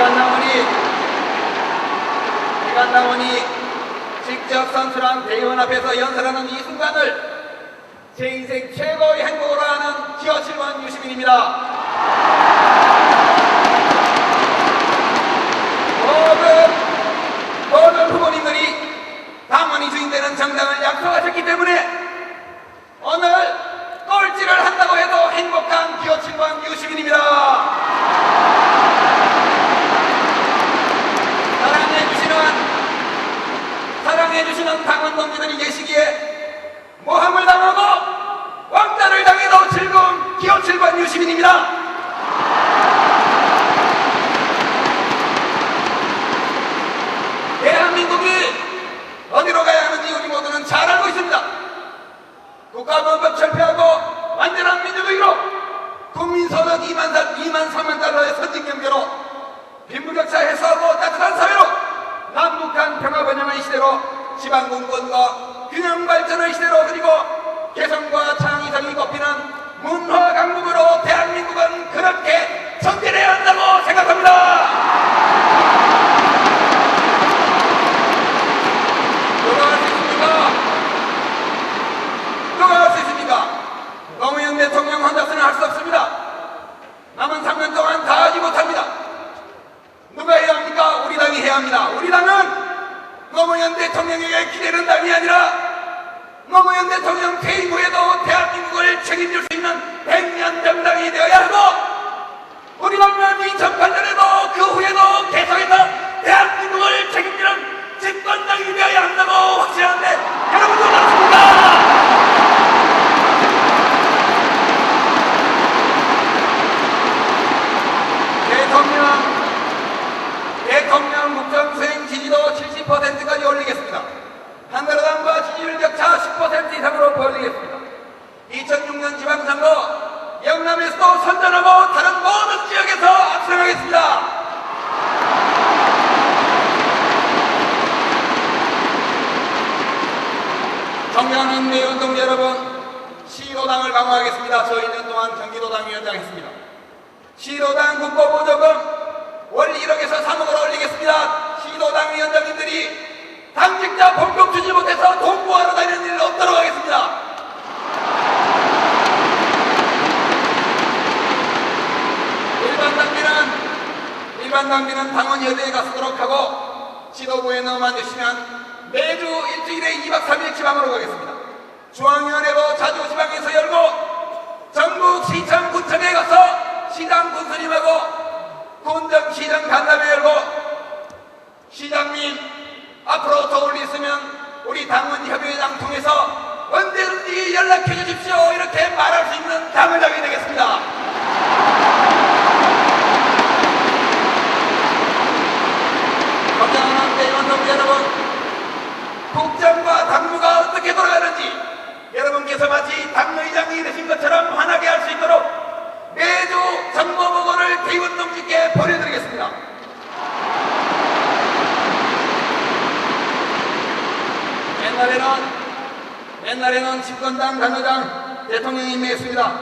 시간 남으니 시간 남으니 직접 선출한 대의원 앞에서 연설하는 이 순간을 제 인생 최고의 행복으로 하는 기어 7번 유시민입니다. 모든 모든 후보님들이 당원이 주인되는 정당을 약속하셨기 때문에 사랑해주시는 당원 동지들이 계시기에 모함을 당하고 왕따를 당해도 즐거운 기호 7번 유시민입니다. 대한민국이 어디로 가야 하는지 우리 모두는 잘 알고 있습니다. 국가보험법 철폐하고 완전한 민주주의로 국민소득 2만, 2만 3만 달러의 선진 경제로 빈부격차 해소하고 따뜻한 사회로 남북한 평화 번영의 시대로 지방공권과 균형 발전의 시대로 그리고 개성과 창의성이 꼽히는 문화 강국으로 대한민국은 그렇게 전진해야 한다고 생각합니다. 누가 할 수 있습니까? 누가 할 수 있습니까? 노무현 대통령 혼자서는 할 수 없습니다. 남은 3년 동안 다 하지 못합니다. 누가 해야 합니까? 우리 당이 해야 합니다. 우리 당은 노무현 대통령에게 기대는 당이 아니라 노무현 대통령 퇴임 후에도 대한민국을 책임질 수 있는 백년 정당이 되어야 하고 우리 당은 2008년에도 그 후에도 계속해서 대한민국을 책임지는 집권당이 되어야 한다고 확신하는데 여러분도 맞습니까? 대통령, 대통령 국정 수행 지지도 70%까지 올리겠습니다. 한나라당과 지지율 격차 10% 이상으로 벌리겠습니다. 2006년 지방선거 영남에서도 선전하고 다른 모든 지역에서 압승하겠습니다. 존경하는 내운동 여러분, 시도당을 강화하겠습니다. 저 2년 동안 경기도당 위원장 했습니다. 시도당 국고보조금 월 1억에서 3억을 올리겠습니다. 시도당 위원장님들이 당직자 봉급 주지 못해서 돈 구하러 다니는 일 없도록 하겠습니다. 일반 당비는 일반 당비는 당원 여대에 가서도록 하고 지도부에 넣어만 주시면 매주 일주일에 2박 3일 지방으로 가겠습니다. 중앙위원회도 자주 지방에서 열고 전국 시청 구청에 가서 시장 군수님하고 군정 시장 간담회 열고 시장님 앞으로 도울 일 있으면 우리 당원 협의회장 통해서 언제든지 연락해 주십시오 이렇게 말할 수 있는 당을 하게 되겠습니다. 걱정하는 대의원동 여러분 국정과 당무가 어떻게 돌아가는지 여러분께서 마치 당의장이 되신 것처럼 환하게 할 수 있도록 매주 정보보고를 대의원동지께 보내드리겠습니다. 옛날에는 옛날에는 집권당 당의장 대통령이 임명했습니다.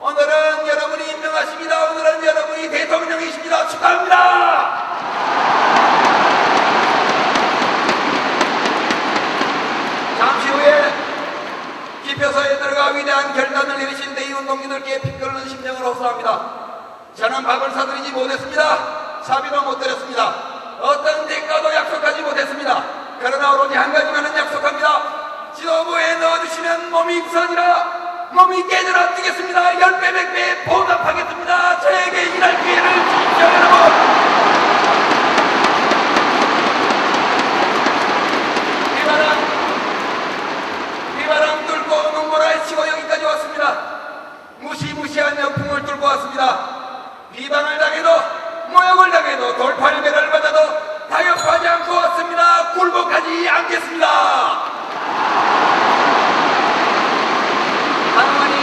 오늘은 여러분이 임명하십니다. 오늘은 여러분이 대통령이십니다. 축하합니다. 잠시 후에 기표소에 들어가 위대한 결단을 내리신 대의원 동지들께 피 끓는 심정을 호소합니다. 저는 밥을 사드리지 못했습니다. 사비도 못 드렸습니다. 어떤 대가도 약속하지 못했습니다. 그러나 오로지 한 가지만은 약속합니다. 지도부에 넣어주시면 몸이 부서지라 몸이 깨져라 뛰겠습니다. 열 배, 백배 보답하겠습니다. 저에게 일할 기회를 주십시오, 여러분. 이바람 비바람 뚫고 눈보라에 치고 여기까지 왔습니다. 무시무시한 역풍을 뚫고 왔습니다. 비방을 당해도 모욕을 당해도 돌팔매를 받아도 타격하지 않고 왔습니다. 굴복하지 않겠습니다. 당원이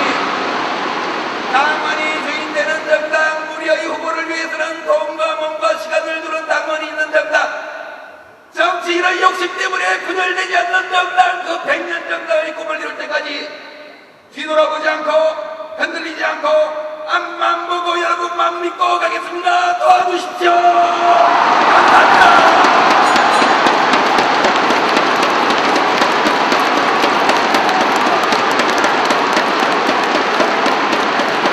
당원이 주인되는 정당 무려의 후보를 위해서는 돈과 몸과 시간을 두는 당원이 있는 정당 정치인의 욕심 때문에 분열되지 않는 정당 그 백년 정당의 꿈을 이룰 때까지 뒤돌아보지 않고 흔들리지 않고 앞만 보고 여러분만 믿고 가겠습니다. 도와주십시오.